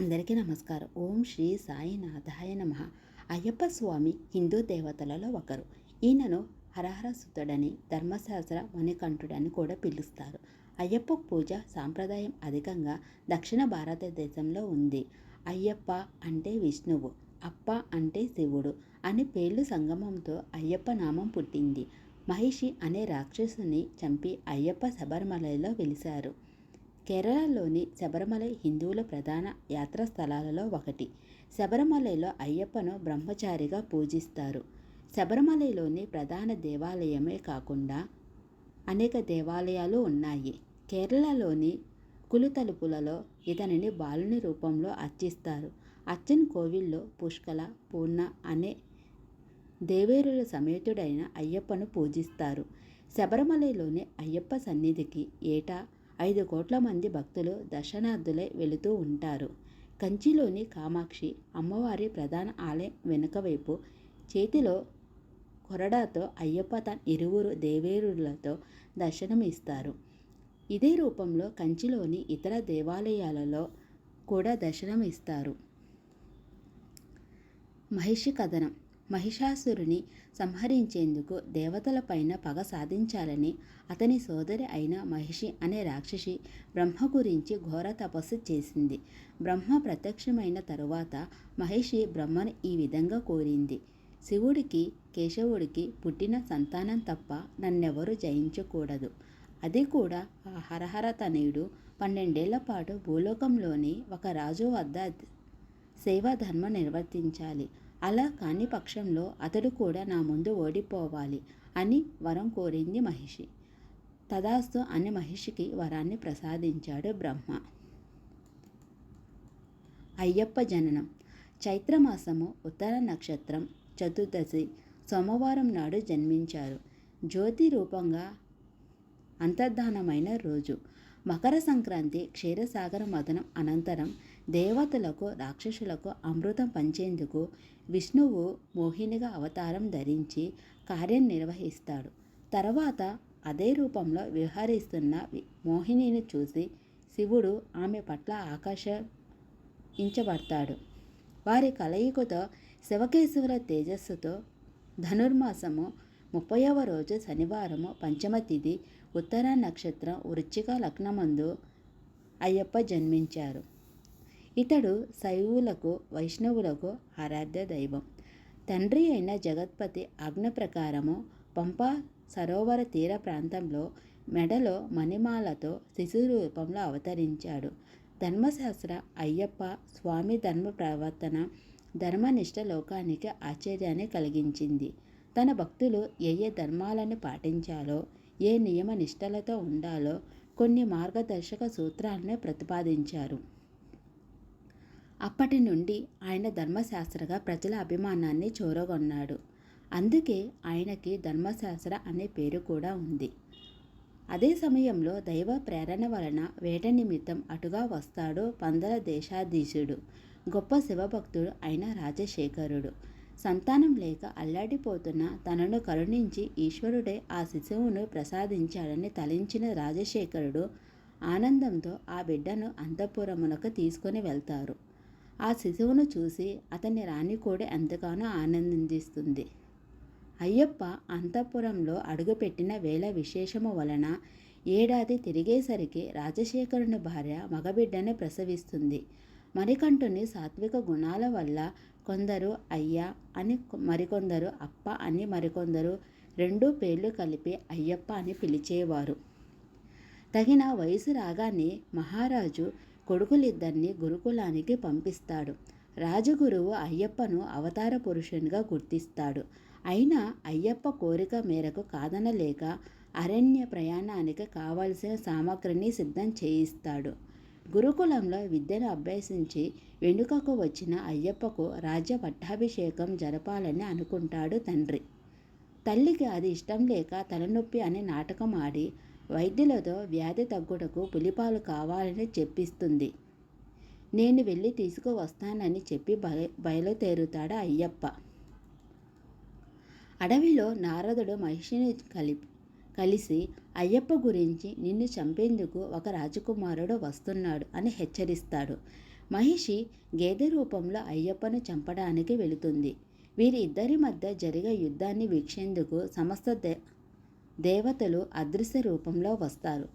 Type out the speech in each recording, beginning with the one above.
అందరికీ నమస్కారం. ఓం శ్రీ సాయినాథాయ నమ. అయ్యప్ప స్వామి హిందూ దేవతలలో ఒకరు. ఈయనను హరహర సుతుడని ధర్మశాస్త్ర మణికంఠుడని కూడా పిలుస్తారు. అయ్యప్ప పూజ సాంప్రదాయం అధికంగా దక్షిణ భారతదేశంలో ఉంది. అయ్యప్ప అంటే విష్ణువు అప్ప అంటే శివుడు అని పేర్లు సంగమంతో అయ్యప్ప నామం పుట్టింది. మహిషి అనే రాక్షసుని చంపి అయ్యప్ప శబరిమలలో వెలిశారు. కేరళలోని శబరిమల హిందువుల ప్రధాన యాత్రా స్థలాలలో ఒకటి. శబరిమలలో అయ్యప్పను బ్రహ్మచారిగా పూజిస్తారు. శబరిమలలోని ప్రధాన దేవాలయమే కాకుండా అనేక దేవాలయాలు ఉన్నాయి. కేరళలోని కులుతలుపులలో ఇతనిని బాలుని రూపంలో అర్చిస్తారు. అచ్చన్ కోవిల్లో పుష్కల పూర్ణ అనే దేవేరుల సమేతుడైన అయ్యప్పను పూజిస్తారు. శబరిమలలోని అయ్యప్ప సన్నిధికి ఏటా ఐదు కోట్ల మంది భక్తులు దర్శనార్థులై వెళుతూ ఉంటారు. కంచిలోని కామాక్షి అమ్మవారి ప్రధాన ఆలయం వెనుక వైపు చేతిలో కొరడాతో అయ్యప్ప తన ఇరువురు దేవేరులతో దర్శనమిస్తారు. ఇదే రూపంలో కంచిలోని ఇతర దేవాలయాలలో కూడా దర్శనమిస్తారు. మహిషి కథనం. మహిషాసురుని సంహరించేందుకు దేవతలపైన పగ సాధించాలని అతని సోదరి అయిన మహిషి అనే రాక్షసి బ్రహ్మ గురించి ఘోర తపస్సు చేసింది. బ్రహ్మ ప్రత్యక్షమైన తరువాత మహిషి బ్రహ్మను ఈ విధంగా కోరింది. శివుడికి కేశవుడికి పుట్టిన సంతానం తప్ప నన్నెవరు జయించకూడదు. అది కూడా ఆ హరహర తనయుడు పన్నెండేళ్ళ పాటు భూలోకంలోని ఒక రాజు వద్ద సేవా ధర్మం నిర్వర్తించాలి. అలా కాని పక్షంలో అతడు కూడా నా ముందు ఓడిపోవాలి అని వరం కోరింది మహిషి. తదాస్తు అని మహిషికి వరాన్ని ప్రసాదించాడు బ్రహ్మ. అయ్యప్ప జననం. చైత్రమాసము ఉత్తర నక్షత్రం చతుర్దశి సోమవారం నాడు జన్మించారు. జ్యోతి రూపంగా అంతర్ధానమైన రోజు. మకర సంక్రాంతి క్షీరసాగర మదనం అనంతరం దేవతలకు రాక్షసులకు అమృతం పంచేందుకు విష్ణువు మోహినిగా అవతారం ధరించి కార్యం నిర్వహిస్తాడు. తర్వాత అదే రూపంలో విహరిస్తున్న మోహినిని చూసి శివుడు ఆమె పట్ల ఆకర్షించబడతాడు. వారి కలయికతో శివకేశవుల తేజస్సుతో ధనుర్మాసము ముప్పైవ రోజు శనివారము పంచమ తిథి ఉత్తర నక్షత్రం వృచ్చిక లగ్నమందు అయ్యప్ప జన్మించారు. ఇతడు శైవులకు వైష్ణవులకు ఆరాధ్య దైవం. తండ్రి అయిన జగత్పతి ఆజ్ఞ ప్రకారము పంపా సరోవర తీర ప్రాంతంలో మెడలో మణిమాలతో శిశు రూపంలో అవతరించాడు. ధర్మశాస్త్ర అయ్యప్ప స్వామి ధర్మ ప్రవర్తన ధర్మనిష్ట లోకానికి ఆశ్చర్యాన్ని కలిగించింది. తన భక్తులు ఏ ఏ ధర్మాలను పాటించాలో ఏ నియమ నిష్టలతో ఉండాలో కొన్ని మార్గదర్శక సూత్రాలను ప్రతిపాదించారు. అప్పటి నుండి ఆయన ధర్మశాస్త్రగా ప్రజల అభిమానాన్ని చూరగొన్నాడు. అందుకే ఆయనకి ధర్మశాస్త్ర అనే పేరు కూడా ఉంది. అదే సమయంలో దైవ ప్రేరణ వలన వేట నిమిత్తం అటుగా వస్తాడు పందల దేశాధీశుడు. గొప్ప శివభక్తుడు అయిన రాజశేఖరుడు. సంతానం లేక అల్లాడిపోతున్న తనను కరుణించి ఈశ్వరుడే ఆ శిశువును ప్రసాదించాడని తలించిన రాజశేఖరుడు ఆనందంతో ఆ బిడ్డను అంతఃపురమునకు తీసుకొని వెళ్తారు. ఆ శిశువును చూసి అతని రాణి కూడా ఎంతగానో ఆనందిస్తుంది. అయ్యప్ప అంతఃపురంలో అడుగుపెట్టిన వేళ విశేషము వలన ఏడాది తిరిగేసరికి రాజశేఖరుని భార్య మగబిడ్డని ప్రసవిస్తుంది. మరికంటుని సాత్విక గుణాల వల్ల కొందరు అయ్యా అని మరికొందరు అప్ప అని మరికొందరు రెండు పేర్లు కలిపి అయ్యప్ప అని పిలిచేవారు. తగిన వయసు రాగానే మహారాజు కొడుకులిద్దరిని గురుకులానికి పంపిస్తాడు. రాజగురువు అయ్యప్పను అవతార పురుషునిగా గుర్తిస్తాడు. అయినా అయ్యప్ప కోరిక మేరకు కాదనలేక అరణ్య ప్రయాణానికి కావలసిన సామగ్రిని సిద్ధం చేయిస్తాడు. గురుకులంలో విద్యను అభ్యసించి వెనుకకు వచ్చిన అయ్యప్పకు రాజ్య పట్టాభిషేకం జరపాలని అనుకుంటాడు తండ్రి. తల్లికి అది ఇష్టం లేక తలనొప్పి అనే నాటకం ఆడి వైద్యులతో వ్యాధి తగ్గుటకు పులిపాలు కావాలని చెప్పిస్తుంది. నేను వెళ్ళి తీసుకువస్తానని చెప్పి బయ బయలుదేరుతాడు అయ్యప్ప. అడవిలో నారదుడు మహిషిని కలిపి కలిసి అయ్యప్ప గురించి నిన్ను చంపేందుకు ఒక రాజకుమారుడు వస్తున్నాడు అని హెచ్చరిస్తాడు. మహిషి గేదె రూపంలో అయ్యప్పను చంపడానికి వెళుతుంది. వీరి ఇద్దరి మధ్య జరిగే యుద్ధాన్ని వీక్షేందుకు సమస్త దే దేవతలు అదృశ్య రూపంలో వస్తారు.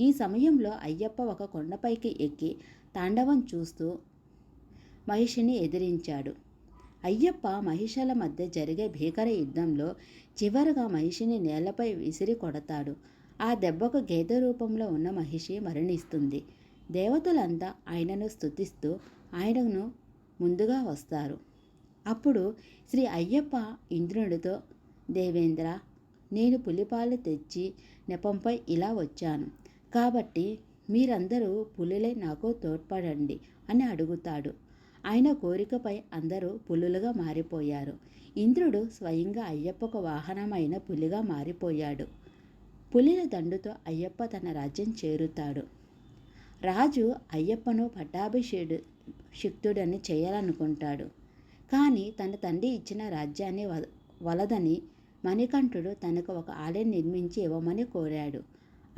ఈ సమయంలో అయ్యప్ప ఒక కొండపైకి ఎక్కి తాండవం చూస్తూ మహిషిని ఎదిరించాడు. అయ్యప్ప మహిషల మధ్య జరిగే భీకర యుద్ధంలో చివరగా మహిషిని నేలపై విసిరి కొడతాడు. ఆ దెబ్బకు గేదె రూపంలో ఉన్న మహిషి మరణిస్తుంది. దేవతలంతా ఆయనను స్తుతిస్తూ ఆయనను ముందుగా వస్తారు. అప్పుడు శ్రీ అయ్యప్ప ఇంద్రుడితో దేవేంద్ర నేను పులిపాలు తెచ్చి నెపంపై ఇలా వచ్చాను. కాబట్టి మీరందరూ పులులే నాకు తోడ్పడండి అని అడుగుతాడు. ఆయన కోరికపై అందరూ పులులుగా మారిపోయారు. ఇంద్రుడు స్వయంగా అయ్యప్పకు వాహనమైన పులిగా మారిపోయాడు. పులిల దండుతో అయ్యప్ప తన రాజ్యం చేరుతాడు. రాజు అయ్యప్పను పట్టాభిషేడు శక్తుడని చేయాలనుకుంటాడు. కానీ తన తండ్రి ఇచ్చిన రాజ్యాన్ని వ వలదని మణికంఠుడు తనకు ఒక ఆలయం నిర్మించి ఇవ్వమని కోరాడు.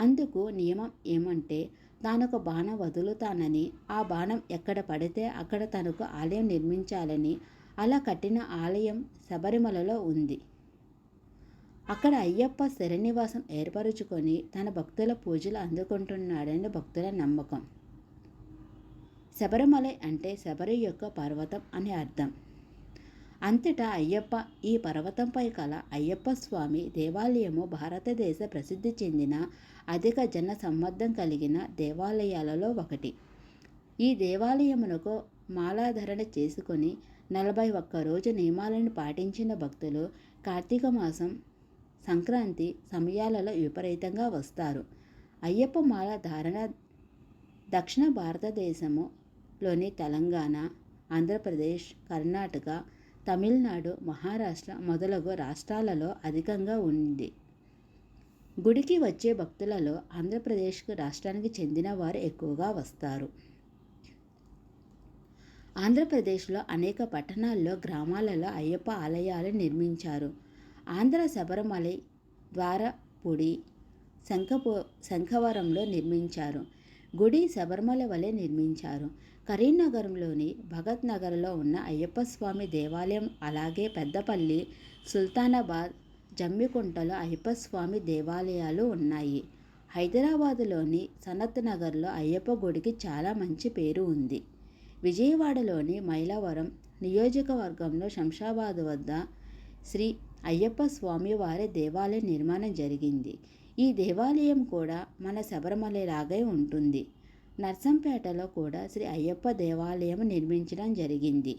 అందుకు నియమం ఏమంటే తానొక బాణం వదులుతానని ఆ బాణం ఎక్కడ పడితే అక్కడ తనకు ఆలయం నిర్మించాలని అలా కట్టిన ఆలయం శబరిమలలో ఉంది. అక్కడ అయ్యప్ప శరణివాసం ఏర్పరుచుకొని తన భక్తుల పూజలు అందుకుంటున్నాడని భక్తుల నమ్మకం. శబరిమల అంటే శబరి యొక్క పర్వతం అని అర్థం. అంతటా అయ్యప్ప ఈ పర్వతంపై కల అయ్యప్ప స్వామి దేవాలయము భారతదేశ ప్రసిద్ధి చెందిన అధిక జన సంబంధం కలిగిన దేవాలయాలలో ఒకటి. ఈ దేవాలయమునకు మాలాధరణ చేసుకొని నలభై ఒక్క రోజు నియమాలను పాటించిన భక్తులు కార్తీక మాసం సంక్రాంతి సమయాలలో విపరీతంగా వస్తారు. అయ్యప్ప మాల ధారణ దక్షిణ భారతదేశములోని తెలంగాణ ఆంధ్రప్రదేశ్ కర్ణాటక తమిళనాడు మహారాష్ట్ర మొదలగు రాష్ట్రాలలో అధికంగా ఉంది. గుడికి వచ్చే భక్తులలో ఆంధ్రప్రదేశ్కు రాష్ట్రానికి చెందిన వారు ఎక్కువగా వస్తారు. ఆంధ్రప్రదేశ్లో అనేక పట్టణాల్లో గ్రామాలలో అయ్యప్ప ఆలయాలు నిర్మించారు. ఆంధ్ర శబరిమల ద్వారపుడి శంఖపో శంఖవరంలో నిర్మించారు. గుడి శబరిమల వలె నిర్మించారు. కరీంనగరంలోని భగత్ నగర్లో ఉన్న అయ్యప్ప స్వామి దేవాలయం అలాగే పెద్దపల్లి సుల్తానాబాద్ జమ్మికుంటలో అయ్యప్ప స్వామి దేవాలయాలు ఉన్నాయి. హైదరాబాదులోని సనత్ నగర్లో అయ్యప్ప గుడికి చాలా మంచి పేరు ఉంది. విజయవాడలోని మైలవరం నియోజకవర్గంలో శంషాబాద్ వద్ద శ్రీ అయ్యప్ప స్వామి వారి దేవాలయ నిర్మాణం జరిగింది. ఈ దేవాలయం కూడా మన శబరిమలలాగే ఉంటుంది. నర్సంపేటలో కూడా శ్రీ అయ్యప్ప దేవాలయం నిర్మించడం జరిగింది.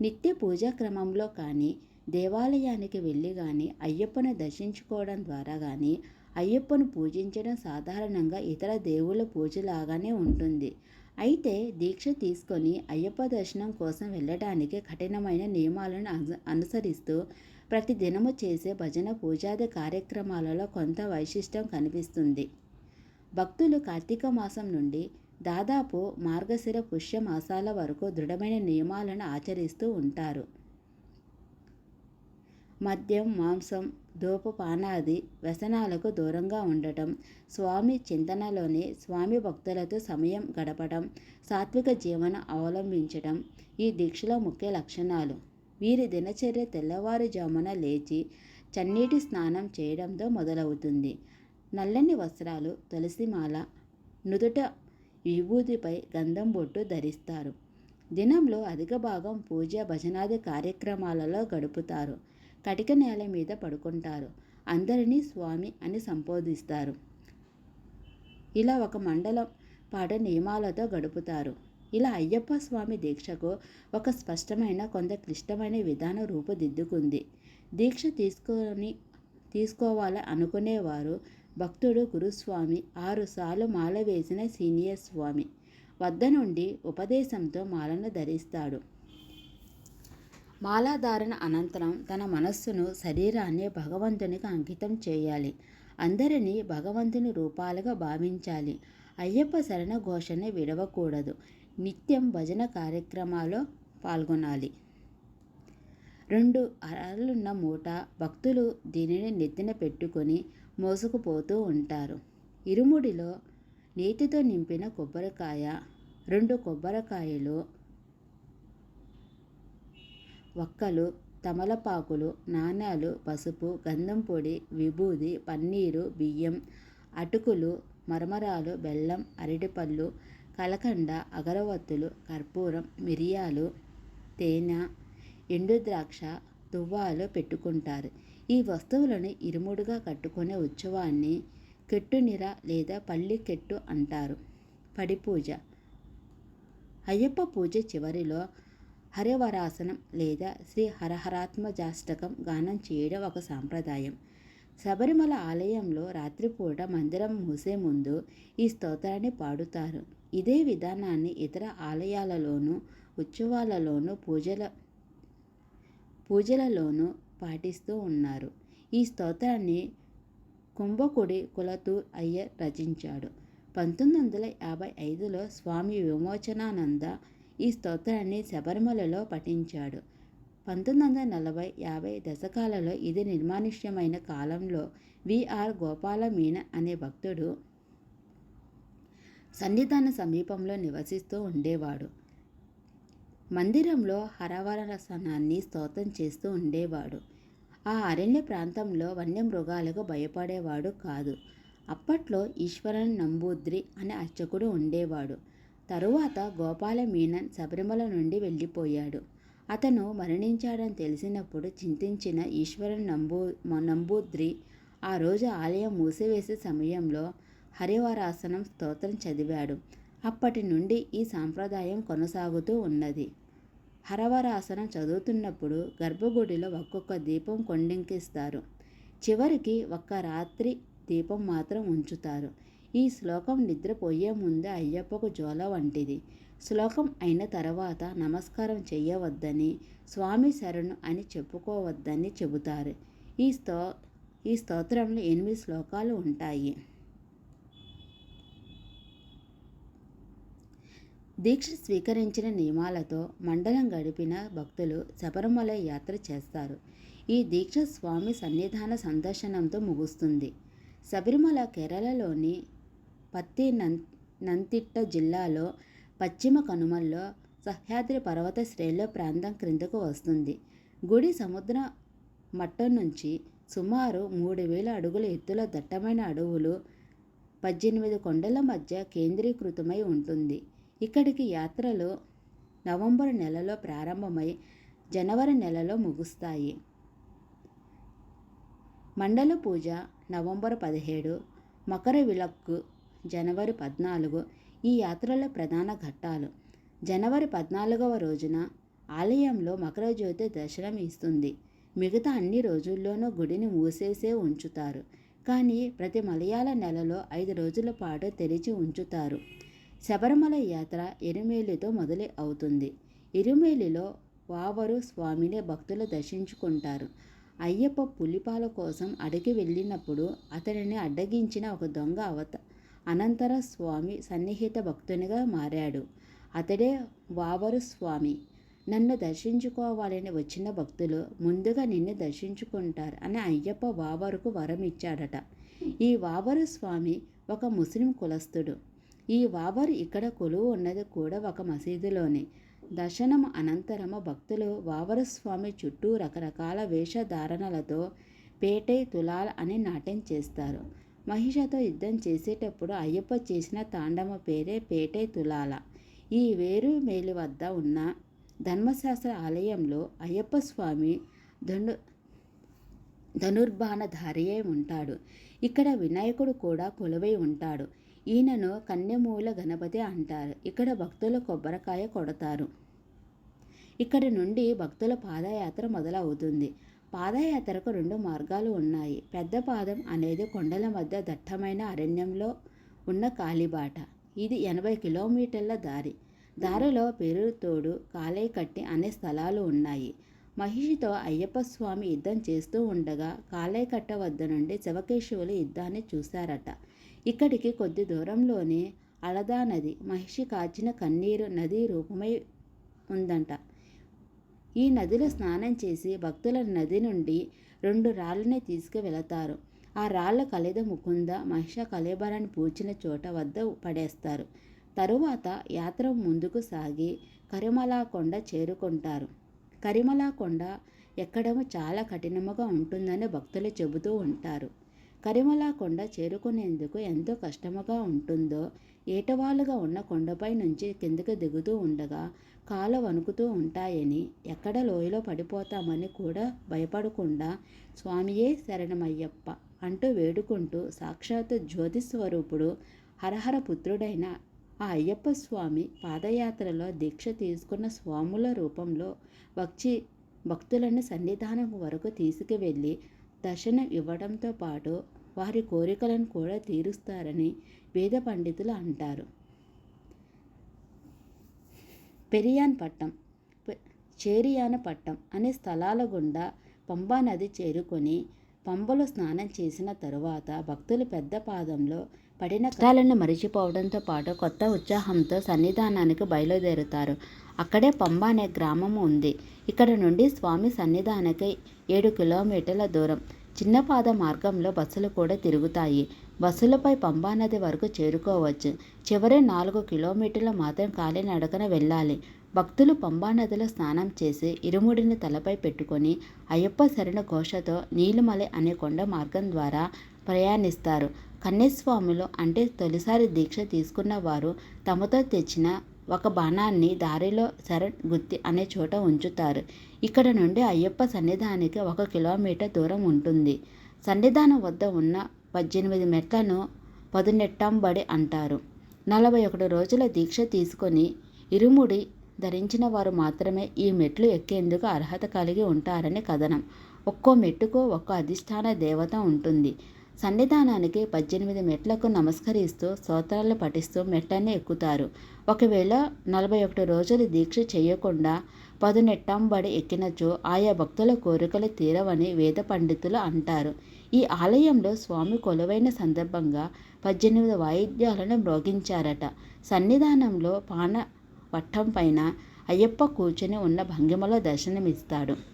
నిత్య పూజా క్రమంలో కానీ దేవాలయానికి వెళ్ళి కానీ అయ్యప్పను దర్శించుకోవడం ద్వారా కానీ అయ్యప్పను పూజించడం సాధారణంగా ఇతర దేవుళ్ళ పూజలాగానే ఉంటుంది. అయితే దీక్ష తీసుకొని అయ్యప్ప దర్శనం కోసం వెళ్ళడానికి కఠినమైన నియమాలను అనుసరిస్తూ ప్రతి దినము చేసే భజన పూజాది కార్యక్రమాలలో కొంత వైశిష్టం కనిపిస్తుంది. భక్తులు కార్తీక మాసం నుండి దాదాపు మార్గశిర పుష్య మాసాల వరకు దృఢమైన నియమాలను ఆచరిస్తూ ఉంటారు. మద్యం మాంసం ధూపపానాది వ్యసనాలకు దూరంగా ఉండటం స్వామి చింతనలోనే స్వామి భక్తులతో సమయం గడపడం సాత్విక జీవనం అవలంబించడం ఈ దీక్షలో ముఖ్య లక్షణాలు. వీరి దినచర్య తెల్లవారుజామున లేచి చన్నీటి స్నానం చేయడంతో మొదలవుతుంది. నల్లని వస్త్రాలు తులసిమాల నుదుట విభూతిపై గంధం బొట్టు ధరిస్తారు. దినంలో అధిక భాగం పూజ భజనాది కార్యక్రమాలలో గడుపుతారు. కటిక నేల మీద పడుకుంటారు. అందరినీ స్వామి అని సంబోధిస్తారు. ఇలా ఒక మండలం పాట నియమాలతో గడుపుతారు. ఇలా అయ్యప్ప స్వామి దీక్షకు ఒక స్పష్టమైన కొంత క్లిష్టమైన విధానం రూపుదిద్దుకుంది దీక్ష తీసుకొని తీసుకోవాలి అనుకునేవారు భక్తుడు గురుస్వామి. ఆరుసార్లు మాల వేసిన సీనియర్ స్వామి. వద్ద నుండి ఉపదేశంతో మాలను ధరిస్తాడు. మాలాధారణ అనంతరం తన మనస్సును శరీరాన్ని భగవంతునికి అంకితం చేయాలి. అందరినీ భగవంతుని రూపాలుగా భావించాలి. అయ్యప్ప శరణ ఘోషని విడవకూడదు. నిత్యం భజన కార్యక్రమాల్లో పాల్గొనాలి. రెండు అరలున్న మూట భక్తులు దీనిని నెత్తిన పెట్టుకొని మోసుకుపోతూ ఉంటారు. ఇరుముడిలో నీటితో నింపిన కొబ్బరికాయ రెండు కొబ్బరికాయలు వక్కలు తమలపాకులు నాణాలు పసుపు గంధం పొడి విభూది పన్నీరు బియ్యం అటుకులు మరమరాలు బెల్లం అరటిపళ్ళు కలకండ అగరవత్తులు కర్పూరం మిరియాలు తేనె ఎండు ద్రాక్ష తువ్వాలు పెట్టుకుంటారు. ఈ వస్తువులను ఇరుముడుగా కట్టుకునే ఉత్సవాన్ని కెట్టునిర లేదా పల్లి కెట్టు అంటారు. పడి పూజ అయ్యప్ప పూజ చివరిలో హరివరాసనం లేదా శ్రీ హరహరాత్మజాష్టకం గానం చేయడం ఒక సాంప్రదాయం. శబరిమల ఆలయంలో రాత్రిపూట మందిరం మూసే ముందు ఈ స్తోత్రాన్ని పాడుతారు. ఇదే విధానాన్ని ఇతర ఆలయాలలోనూ ఉత్సవాలలోనూ పూజల పూజలలోనూ పాటిస్తూ ఉన్నారు. ఈ స్తోత్రాన్ని కుంభకుడి కులతూర్ అయ్యర్ రచించాడు. పంతొమ్మిది వందల యాభై ఐదులో స్వామి విమోచనానంద ఈ స్తోత్రాన్ని శబరిమలలో పఠించాడు. పంతొమ్మిది వందల నలభై యాభై దశకాలలో ఇది నిర్మానుష్యమైన కాలంలో విఆర్ గోపాల మీన అనే భక్తుడు సన్నిధాన సమీపంలో నివసిస్తూ ఉండేవాడు. మందిరంలో హరవరసనాన్ని స్తోత్రం చేస్తూ ఉండేవాడు. ఆ అరణ్య ప్రాంతంలో వన్యమృగాలకు భయపడేవాడు కాదు. అప్పట్లో ఈశ్వరన్ నంబూద్రి అనే అర్చకుడు ఉండేవాడు. తరువాత గోపాల మీనన్ శబరిమల నుండి వెళ్ళిపోయాడు. అతను మరణించాడని తెలిసినప్పుడు చింతించిన ఈశ్వరన్ నంబూ నంబూద్రి ఆ రోజు ఆలయం మూసివేసే సమయంలో హరివరాసనం స్తోత్రం చదివాడు. అప్పటి నుండి ఈ సాంప్రదాయం కొనసాగుతూ ఉన్నది. హరవరాసనం చదువుతున్నప్పుడు గర్భగుడిలో ఒక్కొక్క దీపం కొండెంకిస్తారు చివరికి ఒక్క రాత్రి దీపం మాత్రం ఉంచుతారు. ఈ శ్లోకం నిద్రపోయే ముందే అయ్యప్పకు జోల వంటిది. శ్లోకం అయిన తర్వాత నమస్కారం చేయవద్దని స్వామి శరణు అని చెప్పుకోవద్దని చెబుతారు. ఈ స్తో ఈ స్తోత్రంలో ఎనిమిది శ్లోకాలు ఉంటాయి. దీక్ష స్వీకరించిన నియమాలతో మండలం గడిపిన భక్తులు శబరిమల యాత్ర చేస్తారు. ఈ దీక్ష స్వామి సన్నిధాన సందర్శనంతో ముగుస్తుంది. శబరిమల కేరళలోని పత్తి నన్ నంతిట్ట జిల్లాలో పశ్చిమ కనుమల్లో సహ్యాద్రి పర్వత శ్రేణుల ప్రాంతం క్రిందకు వస్తుంది. గుడి సముద్ర మట్టం నుంచి సుమారు మూడు వేల అడుగుల ఎత్తుల దట్టమైన అడవులు పద్దెనిమిది కొండల మధ్య కేంద్రీకృతమై ఉంటుంది. ఇక్కడికి యాత్రలు నవంబర్ నెలలో ప్రారంభమై జనవరి నెలలో ముగుస్తాయి. మండల పూజ నవంబర్ పదిహేడు మకర విలక్కు జనవరి పద్నాలుగు ఈ యాత్రలో ప్రధాన ఘట్టాలు. జనవరి పద్నాలుగవ రోజున ఆలయంలో మకర జ్యోతి దర్శనం ఇస్తుంది. మిగతా అన్ని రోజుల్లోనూ గుడిని మూసేసే ఉంచుతారు. కానీ ప్రతి మలయాళ నెలలో ఐదు రోజుల పాటు తెరిచి ఉంచుతారు. శబరిమల యాత్ర ఎరుమేలితో మొదలు అవుతుంది. ఎరుమేలిలో వావరు స్వామిని భక్తులు దర్శించుకుంటారు. అయ్యప్ప పులిపాల కోసం అడిగి వెళ్ళినప్పుడు అతనిని అడ్డగించిన ఒక దొంగ అవత అనంతర స్వామి సన్నిహిత భక్తునిగా మారాడు. అతడే వావరు స్వామి. నన్ను దర్శించుకోవాలని వచ్చిన భక్తులు ముందుగా నిన్ను దర్శించుకుంటారు అని అయ్యప్ప వావరుకు వరం ఇచ్చాడట ఈ వావరు స్వామి ఒక ముస్లిం కులస్తుడు. ఈ వావరు ఇక్కడ కొలువు ఉన్నది కూడా ఒక మసీదులోనే. దర్శనం అనంతరము భక్తులు వావరు స్వామి చుట్టూ రకరకాల వేషధారణలతో పేటై తులాల అని నాట్యం చేస్తారు. మహిషతో యుద్ధం చేసేటప్పుడు అయ్యప్ప చేసిన తాండవ పేరే పేటై తులాల. ఈ వేరు మేలు వద్ద ఉన్న ధర్మశాస్త్ర ఆలయంలో అయ్యప్ప స్వామి ధను ధనుర్బాణధారియై ఉంటాడు. ఇక్కడ వినాయకుడు కూడా కొలువై ఉంటాడు. ఈయనను కన్యమూల గణపతి అంటారు. ఇక్కడ భక్తులు కొబ్బరికాయ కొడతారు. ఇక్కడి నుండి భక్తుల పాదయాత్ర మొదలవుతుంది. పాదయాత్రకు రెండు మార్గాలు ఉన్నాయి. పెద్ద పాదం అనేది కొండల మధ్య దట్టమైన అరణ్యంలో ఉన్న కాలిబాట. ఇది ఎనభై కిలోమీటర్ల దారి. దారిలో పెరుతోడు కాలేకట్టి అనే స్థలాలు ఉన్నాయి. మహిషితో అయ్యప్ప స్వామి యుద్ధం చేస్తూ ఉండగా కాలేకట్ట వద్ద నుండి శివకేశవులు యుద్ధాన్ని చూశారట. ఇక్కడికి కొద్ది దూరంలోనే అలదా నది మహిషి కాచిన కన్నీరు నది రూపమై ఉందంట. ఈ నదిలో స్నానం చేసి భక్తుల నది నుండి రెండు రాళ్ళని తీసుకువెళతారు. ఆ రాళ్ళ కలిద ముకుంద మహిష కలేబరాన్ని పూచిన చోట వద్ద పడేస్తారు. తరువాత యాత్ర ముందుకు సాగి కరిమలాకొండ చేరుకుంటారు. కరిమలాకొండ ఎక్కడము చాలా కఠినముగా ఉంటుందని భక్తులు చెబుతూ ఉంటారు. కరిమలా కొండ చేరుకునేందుకు ఎంతో కష్టముగా ఉంటుందో ఏటవాలుగా ఉన్న కొండపై నుంచి కిందకు దిగుతూ ఉండగా కాలు వణుకుతూ ఉంటాయని ఎక్కడ లోయలో పడిపోతామని కూడా భయపడకుండా స్వామియే శరణమయ్యప్ప అంటూ వేడుకుంటూ సాక్షాత్ జ్యోతి స్వరూపుడు హరహర పుత్రుడైన ఆ అయ్యప్ప స్వామి పాదయాత్రలో దీక్ష తీసుకున్న స్వాముల రూపంలో వచ్చి భక్తులను సన్నిధానం వరకు తీసుకువెళ్ళి దర్శనం ఇవ్వడంతో పాటు వారి కోరికలను కూడా తీరుస్తారని వేద పండితులు అంటారు. పెరియాన్ పట్టం చేరియాన పట్టం అనే స్థలాల గుండా పంబా నది చేరుకొని పంబలో స్నానం చేసిన తరువాత భక్తులు పెద్ద పాదంలో పడిన కష్టాలను మరిచిపోవడంతో పాటు కొత్త ఉత్సాహంతో సన్నిధానానికి బయలుదేరుతారు. అక్కడే పంబ అనే గ్రామం ఉంది. ఇక్కడ నుండి స్వామి సన్నిధానకి ఏడు కిలోమీటర్ల దూరం. చిన్నపాద మార్గంలో బస్సులు కూడా తిరుగుతాయి. బస్సులపై పంబానది వరకు చేరుకోవచ్చు. చివరి నాలుగు కిలోమీటర్లు మాత్రం కాలినడకన వెళ్ళాలి. భక్తులు పంబానదిలో స్నానం చేసి ఇరుముడిని తలపై పెట్టుకొని అయ్యప్ప శరణ ఘోషతో నీలిమలై అనే కొండ మార్గం ద్వారా ప్రయాణిస్తారు. కన్యస్వాములు అంటే తొలిసారి దీక్ష తీసుకున్న వారు తమతో తెచ్చిన ఒక బాణాన్ని దారిలో శరణ్ గుత్తి అనే చోట ఉంచుతారు. ఇక్కడ నుండి అయ్యప్ప సన్నిధానికి ఒక కిలోమీటర్ దూరం ఉంటుంది. సన్నిధానం వద్ద ఉన్న పద్దెనిమిది మెట్లను పదునెట్టంబడి అంటారు. నలభై ఒకటి రోజుల దీక్ష తీసుకొని ఇరుముడి ధరించిన వారు మాత్రమే ఈ మెట్లు ఎక్కేందుకు అర్హత కలిగి ఉంటారని కథనం. ఒక్కో మెట్టుకు ఒక్కో అధిష్టాన దేవత ఉంటుంది. సన్నిధానానికి పద్దెనిమిది మెట్లకు నమస్కరిస్తూ స్తోత్రాలు పఠిస్తూ మెట్టన్ని ఎక్కుతారు. ఒకవేళ నలభై ఒకటి రోజులు దీక్ష చేయకుండా పదునెట్టంబడి ఎక్కినచో ఆయా భక్తుల కోరికలు తీరవని వేద పండితులు అంటారు. ఈ ఆలయంలో స్వామి కొలువైన సందర్భంగా పద్దెనిమిది వాయిద్యాలను మ్రోగించారట. సన్నిధానంలో పాన పట్టం పైన అయ్యప్ప కూర్చొని ఉన్న భంగిమలో దర్శనమిస్తాడు.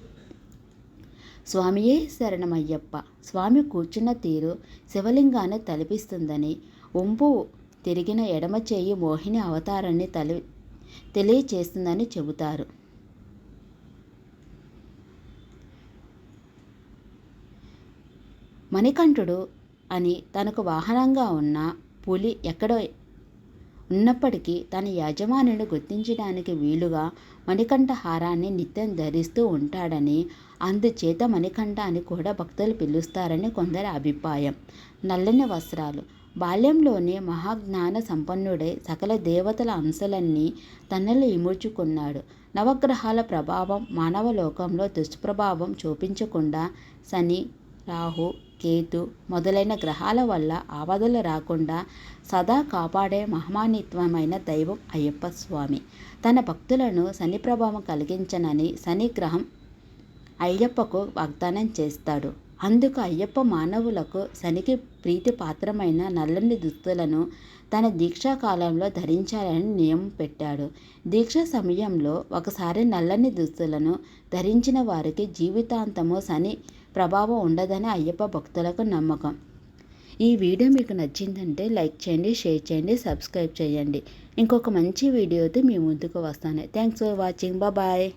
స్వామియే శరణమయ్యప్ప. స్వామి కూర్చున్న తీరు శివలింగాన్ని తలపిస్తుందని ఒంపు తిరిగిన ఎడమ చేయి మోహిని అవతారాన్ని తలి తెలియచేస్తుందని చెబుతారు. మణికంఠుడు అని తనకు వాహనంగా ఉన్న పులి ఎక్కడ ఉన్నప్పటికీ తన యజమానిని గుర్తించడానికి వీలుగా మణికంఠ హారాన్ని నిత్యం ధరిస్తూ ఉంటాడని అందుచేత మణికంఠ అని కూడా భక్తులు పిలుస్తారని కొందరి అభిప్రాయం. నల్లని వస్త్రాలు. బాల్యంలోనే మహాజ్ఞాన సంపన్నుడై సకల దేవతల అంశాలన్నీ తనలో ఇముడ్చుకున్నాడు. నవగ్రహాల ప్రభావం మానవ లోకంలో దుష్ప్రభావం చూపించకుండా శని రాహు కేతు మొదలైన గ్రహాల వల్ల ఆపదలు రాకుండా సదా కాపాడే మహమానిత్వమైన దైవం అయ్యప్ప స్వామి. తన భక్తులను శని ప్రభావం కలిగించనని శని గ్రహం అయ్యప్పకు వాగ్దానం చేస్తాడు. అందుకు అయ్యప్ప మానవులకు శనికి ప్రీతి పాత్రమైన నల్లని దుస్తులను తన దీక్షా కాలంలో ధరించాలని నియమం పెట్టాడు. దీక్ష సమయంలో ఒకసారి నల్లని దుస్తులను ధరించిన వారికి జీవితాంతము శని ప్రభావం ఉండదని అయ్యప్ప భక్తులకు నమ్మకం. ఈ వీడియో మీకు నచ్చిందంటే లైక్ చేయండి షేర్ చేయండి సబ్స్క్రైబ్ చేయండి. ఇంకొక మంచి వీడియోతో మీ ముందుకు వస్తాను. Thanks for watching. బాయ్